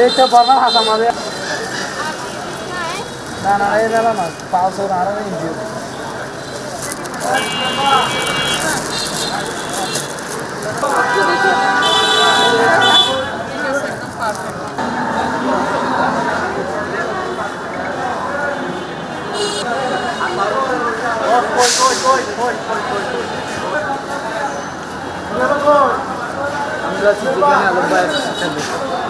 এইটা বর্ণাল হাসা মাঝে না না, এই মেলা না না আরও ইঞ্জিও আমরা চিকেন আলু বাই না লম্বা চিকেন আমরা আছে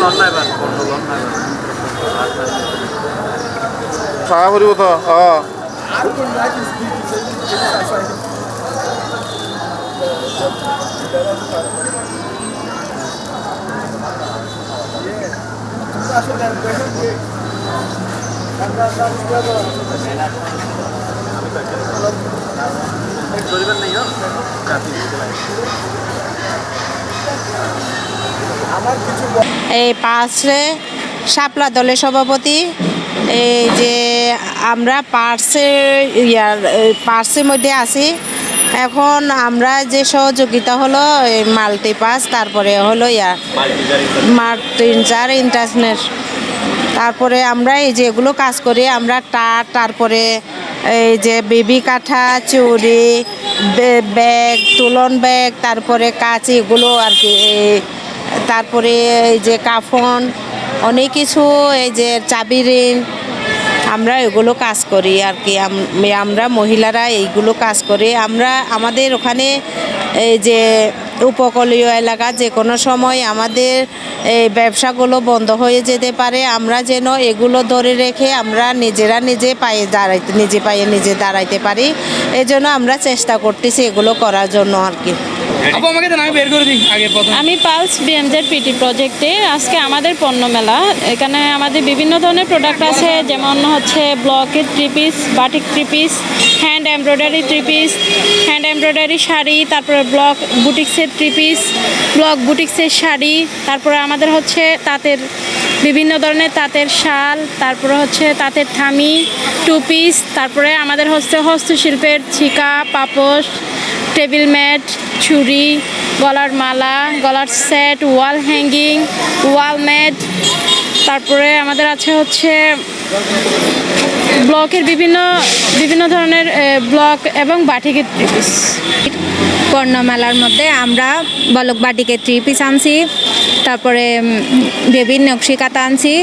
লন নাই চাকা ফুৰিব তো অঁ জরিমার নেই হ্যাঁ কাফি এই পার্সে শাপলা দলের সভাপতি। এই যে আমরা পার্সে ইয়ার পার্সের মধ্যে আছি। এখন আমরা যে সহযোগিতা হলো মাল্টি পাস তারপরে হলো ইয়ার মার্টিনজার ইন্টারন্যাশনাল। তারপরে আমরা এই যেগুলো কাজ করি, আমরা টাট, তারপরে এই যে বেবি কাঁথা চুরি ব্যাগ, তুলন ব্যাগ, তারপরে কাঁচ, এগুলো আর কি তারপরে এই যে কাফন, অনেক কিছু, এই যে চাবি রিং আমরা এগুলো কাজ করি আর কি। আম- আমরা মহিলারা এইগুলো কাজ করি। আমরা, আমাদের ওখানে এই যে উপকূলীয় এলাকা যে কোনো সময় আমাদের এই ব্যবসাগুলো বন্ধ হয়ে যেতে পারে। আমরা যেন এগুলো ধরে রেখে আমরা নিজেরা নিজে পায়ে দাঁড়াইতে, নিজে পায়ে নিজে দাঁড়াইতে পারি। এই জন্য আমরা চেষ্টা করতেছি এগুলো করার জন্য আর কি। আপু আমাকে দেন আমি বের করে দিই আগে প্রথম। আমি পালস বিএমজেড পিটি প্রজেক্টে আজকে আমাদের পণ্য মেলা। এখানে আমাদের বিভিন্ন ধরনের প্রোডাক্ট আছে যেমন হচ্ছে ব্লকের three piece batik three piece hand embroidery three piece hand embroidery sari তারপরে ব্লক বুটিক্সের থ্রি পিস ব্লক বুটিক্সের শাড়ি তারপরে আমাদের হচ্ছে তাঁতের বিভিন্ন ধরনের তাঁতের শাল তারপরে হচ্ছে তাঁতের থামি টু পিস তারপরে আমাদের হচ্ছে হস্তশিল্পের ছিকা পাপোশ টেবিল ম্যাট, ছুরি, গলার মালা, গলার set, wall hanging, wall mat. তারপরে আমাদের আছে হচ্ছে ব্লকের বিভিন্ন বিভিন্ন ধরনের ব্লক এবং বাটিকের পণ্য মেলার মধ্যে আমরা বলকবাটিকে থ্রি পিস আনছি, তারপরে বেবি নকশি কাতা আনছি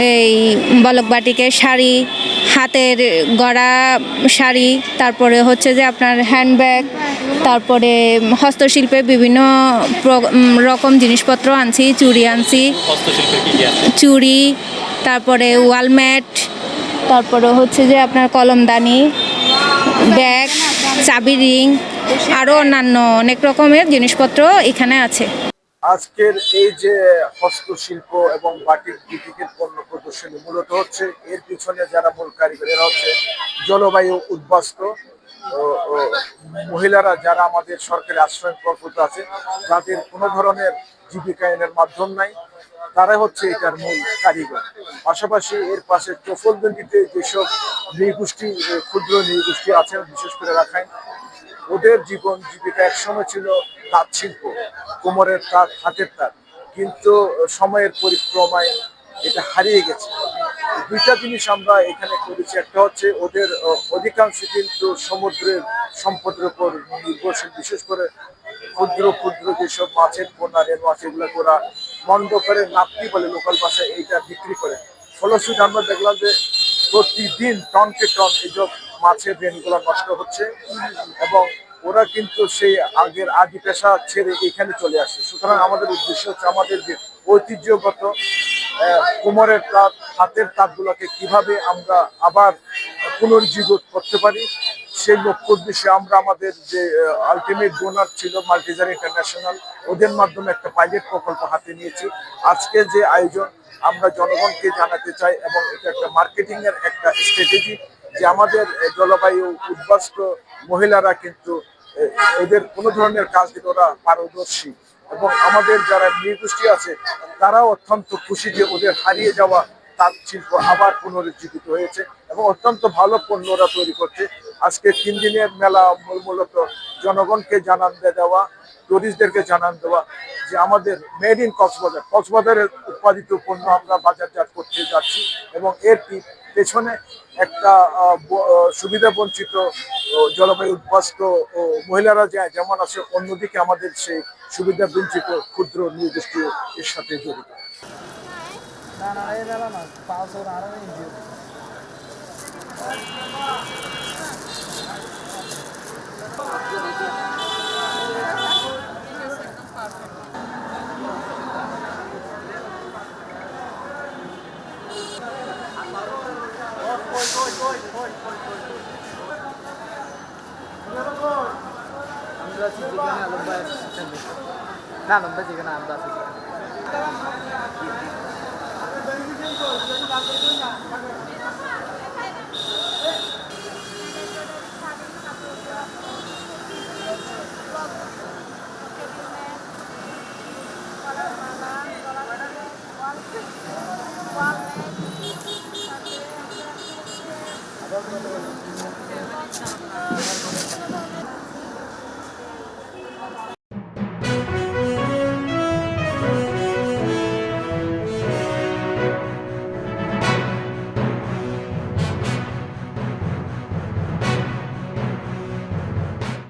এই বলকবাটিকে শাড়ি হাতের গড়া শাড়ি তারপরে হচ্ছে যে আপনার হ্যান্ডব্যাগ তারপরে হস্তশিল্পের বিভিন্ন রকম জিনিসপত্র আনছি চুড়ি আনছি। চুড়ি তারপরে ওয়ালম্যাট তারপরে হচ্ছে যে আপনার কলমদানি ব্যাগ চাবি রিং আরও অন্যান্য অনেক রকমের জিনিসপত্র এখানে আছে। আজকের এই যে হস্তশিল্প এবং বাটিক বুটিকের পণ্য প্রদর্শনী মূলত হচ্ছে, এর পিছনে যারা মূল কারিগর, এরা হচ্ছে জলবায়ু উদ্বাস্ত মহিলারা যারা আমাদের সরকারি আশ্রয় প্রকল্প আছে যাদের কোনো ধরনের জীবিকায়নের মাধ্যম নাই তারা হচ্ছে এটার মূল কারিগর। পাশাপাশি এর পাশে চফলদন্ডিতে যেসব নৃগোষ্ঠী ক্ষুদ্র নৃগোষ্ঠী আছেন, বিশেষ করে রাখাইন, ওদের জীবন জীবিকা একসময় ছিল তাঁত শিল্প। কোমরের তার, হাতের তার। কিন্তু সময়ের পরিক্রমায় এটা হারিয়ে গেছে। দুইটা জিনিস আমরা এখানে করেছি। একটা হচ্ছে ওদের অধিকাংশ কিন্তু সমুদ্রের সম্পদের উপর নির্ভরশীল। বিশেষ করে ক্ষুদ্র ক্ষুদ্র যেসব মাছের পোনা রেল মাছ, এগুলো করা মন্দ করে নাপতি বলে লোকাল ভাষায় এইটা বিক্রি করে। ফলশ্রুতি আমরা দেখলাম যে প্রতিদিন টনকে টন এইসব মাছের রেনগুলো নষ্ট হচ্ছে এবং ওরা কিন্তু সেই আগের আদি পেশা ছেড়ে এখানে চলে আসে। সুতরাং আমাদের উদ্দেশ্য হচ্ছে আমাদের যে ঐতিহ্যগত কোমরের তাঁত হাতের তাঁতগুলোকে কীভাবে আমরা আবার পুনর্জীবিত করতে পারি, সেই লক্ষ্য উদ্দেশ্যে আমরা আমাদের যে আলটিমেট ডোনার ছিল মাল্টিজার ইন্টারন্যাশনাল ওদের মাধ্যমে একটা পাইলট প্রকল্প হাতে নিয়েছি। আজকে যে আয়োজন, আমরা জনগণকে জানাতে চাই এবং এটা একটা মার্কেটিং এর একটা স্ট্র্যাটেজি যে আমাদের জলবায়ু উদ্বাস্ত মহিলারা কিন্তু এদের কোনো ধরনের কাজ দিতে ওরা পারদর্শী। এবং আমাদের যারা নৃগোষ্ঠী আছে, তারাও অত্যন্ত খুশি যে ওদের হারিয়ে যাওয়া তার শিল্প আবার পুনরুজ্জীবিত হয়েছে এবং অত্যন্ত ভালো পণ্য ওরা তৈরি করছে। আজকে তিন দিনের মেলা মূলত জনগণকে জানান দেওয়া টুরিস্টদেরকে জানান দেওয়া যে আমাদের মেড ইন কক্সবাজার। কক্সবাজারের উৎপাদিত পণ্য আমরা বাজারজাত করতে যাচ্ছি এবং এর পেছনে একটা আহ, ব- আহ, সুবিধা বঞ্চিত জলবায়ু উদ্বাস্ত মহিলারা যায় যেমন আছে অন্যদিকে আমাদের সেই সুবিধা বঞ্চিত ক্ষুদ্র নির্দিষ্ট এর সাথে জড়িত। না না আছি যেখানে আলম ভাই আছে সেখানে না আলম ভাই যেখানে আমরা আছি সেখানে।